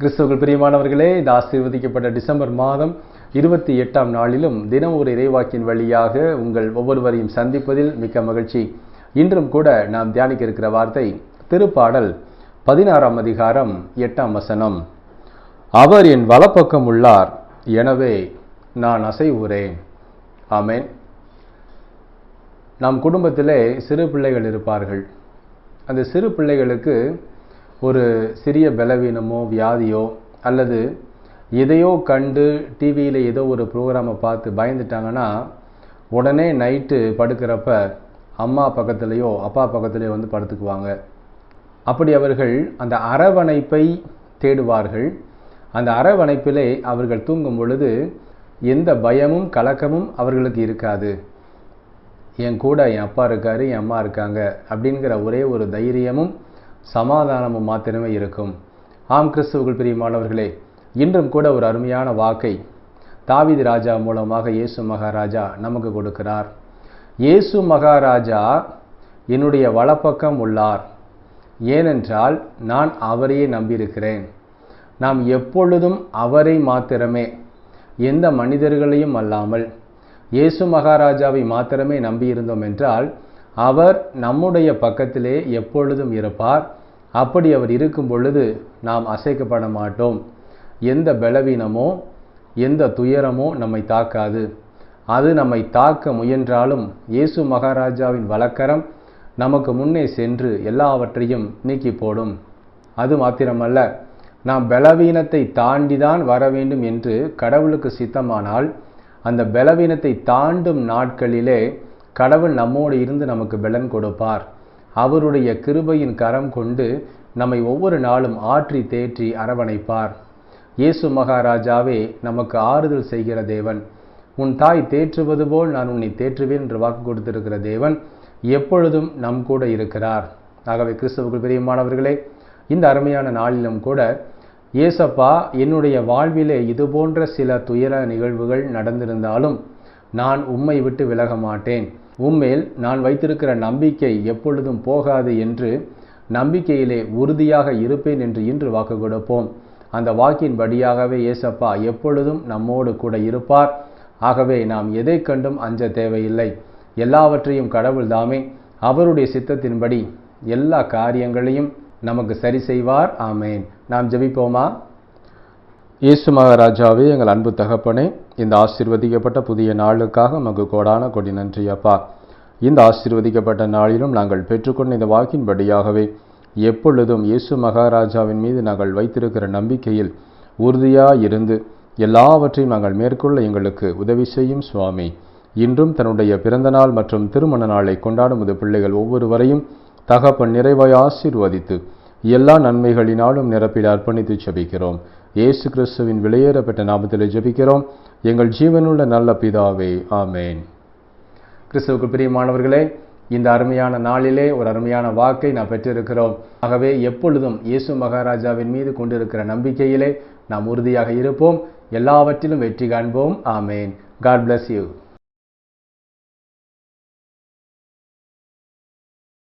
கிறிஸ்தவர்கள் பிரியமானவர்களே இந்த ஆசீர்வதிக்கப்பட்ட டிசம்பர் மாதம் இருபத்தி எட்டாம் நாளிலும் தினம் ஒரு இறைவாக்கின் வழியாக உங்கள் ஒவ்வொருவரையும் சந்திப்பதில் மிக்க மகிழ்ச்சி. இன்றும் கூட நாம் தியானிக்க இருக்கிற வார்த்தை திருப்பாடல் பதினாறாம் அதிகாரம் எட்டாம் வசனம். அவர் என் வலப்பக்கம் உள்ளார் எனவே நான் அசைவுறேன். ஆமேன். நம் குடும்பத்திலே சிறு பிள்ளைகள் இருப்பார்கள். அந்த சிறு பிள்ளைகளுக்கு ஒரு சிறிய பலவீனமோ வியாதியோ அல்லது எதையோ கண்டு டிவியில் ஏதோ ஒரு ப்ரோக்ராமை பார்த்து பயந்துட்டாங்கன்னா உடனே நைட்டு படுக்கிறப்ப அம்மா பக்கத்துலேயோ அப்பா பக்கத்துலேயோ வந்து படுத்துக்குவாங்க. அப்படி அவர்கள் அந்த அரவணைப்பை தேடுவார்கள். அந்த அரவணைப்பிலே அவர்கள் தூங்கும் பொழுது எந்த பயமும் கலக்கமும் அவர்களுக்கு இருக்காது. என் கூட என் அப்பா இருக்காரு என் அம்மா இருக்காங்க அப்படிங்கிற ஒரே ஒரு தைரியமும் சமாதானமும் மாத்திரமே இருக்கும். ஆம் கிறிஸ்துவுக்குள் பிரியமானவர்களே இன்றும் கூட ஒரு அருமையான வாக்கை தாவிதி ராஜா மூலமாக இயேசு மகாராஜா நமக்கு கொடுக்கிறார். இயேசு மகாராஜா என்னுடைய வலப்பக்கம் உள்ளார். ஏனென்றால் நான் அவரையே நம்பியிருக்கிறேன். நாம் எப்பொழுதும் அவரை மாத்திரமே எந்த மனிதர்களையும் அல்லாமல் இயேசு மகாராஜாவை மாத்திரமே நம்பியிருந்தோம் என்றால் அவர் நம்முடைய பக்கத்திலே எப்பொழுதும் இருப்பார். அப்படி அவர் இருக்கும் பொழுது நாம் அசைக்கப்பட மாட்டோம். எந்த பலவீனமோ எந்த துயரமோ நம்மை தாக்காது. அது நம்மை தாக்க முயன்றாலும் இயேசு மகாராஜாவின் வழக்கரம் நமக்கு முன்னே சென்று எல்லாவற்றையும் நீக்கி போடும். அது மாத்திரமல்ல நாம் பலவீனத்தை தாண்டிதான் வர வேண்டும் என்று கடவுளுக்கு சித்தமானால் அந்த பலவீனத்தை தாண்டும் நாட்களிலே கடவுள் நம்மோடு இருந்து நமக்கு பலன் கொடுப்பார். அவருடைய கிருபையின் கரம் கொண்டு நம்மை ஒவ்வொரு நாளும் ஆற்றி தேற்றி அரவணைப்பார். இயேசு மகாராஜாவே நமக்கு ஆறுதல் செய்கிற தேவன். உன் தாய் தேற்றுவது போல் நான் உன்னை தேற்றுவேன் என்று வாக்கு கொடுத்திருக்கிற தேவன் எப்பொழுதும் நம் கூட இருக்கிறார். ஆகவே கிறிஸ்தவர்கள் பிரியமானவர்களே இந்த அருமையான நாளிலும் கூட ஏசப்பா என்னுடைய வாழ்விலே இதுபோன்ற சில துயர நிகழ்வுகள் நடந்திருந்தாலும் நான் உம்மை விட்டு விலக மாட்டேன். உம்மேல் நான் வைத்திருக்கிற நம்பிக்கை எப்பொழுதும் போகாது என்று நம்பிக்கையிலே உறுதியாக இருப்பேன் என்று இன்று வாக்கு கொடுப்போம். அந்த வாக்கின் படியாகவே ஏசப்பா எப்பொழுதும் நம்மோடு கூட இருப்பார். ஆகவே நாம் எதை கண்டும் அஞ்ச தேவையில்லை. எல்லாவற்றையும் கடவுள் தாமே அவருடைய சித்தத்தின்படி எல்லா காரியங்களையும் நமக்கு சரி செய்வார். ஆமேன். நாம் ஜெபிப்போமா? இயேசு மகாராஜாவே எங்கள் அன்பு தகப்பனே இந்த ஆசிர்வதிக்கப்பட்ட புதிய நாளுக்காக நமக்கு கோடான கொடி நன்றி அப்பா இந்த ஆசிர்வதிக்கப்பட்ட நாளிலும் நாங்கள் பெற்றுக்கொண்ட இந்த வாக்கின்படியாகவே எப்பொழுதும் இயேசு மகாராஜாவின் மீது நாங்கள் வைத்திருக்கிற நம்பிக்கையில் உறுதியாக இருந்து எல்லாவற்றையும் நாங்கள் மேற்கொள்ள எங்களுக்கு உதவி செய்யும் சுவாமி. இன்றும் தன்னுடைய பிறந்தநாள் மற்றும் திருமண நாளை கொண்டாடும் இது பிள்ளைகள் ஒவ்வொருவரையும் தகப்பன் நிறைவாய் ஆசீர்வதித்து எல்லா நன்மைகளினாலும் நிரப்பிட அர்ப்பணித்து செபிக்கிறோம். இயேசு கிறிஸ்துவின் வெளியேறப்பட்ட நாமத்தில் ஜெபிக்கிறோம். எங்கள் ஜீவனுள்ள நல்ல பிதாவே ஆமேன். கிறிஸ்துவுக்கு பிரியமானவர்களே இந்த அருமையான நாளிலே ஒரு அருமையான வாக்கை நாம் பெற்றிருக்கிறோம். ஆகவே எப்பொழுதும் இயேசு மகாராஜாவின் மீது கொண்டிருக்கிற நம்பிக்கையிலே நாம் உறுதியாக இருப்போம். எல்லாவற்றிலும் வெற்றி காண்போம். ஆமேன். God bless you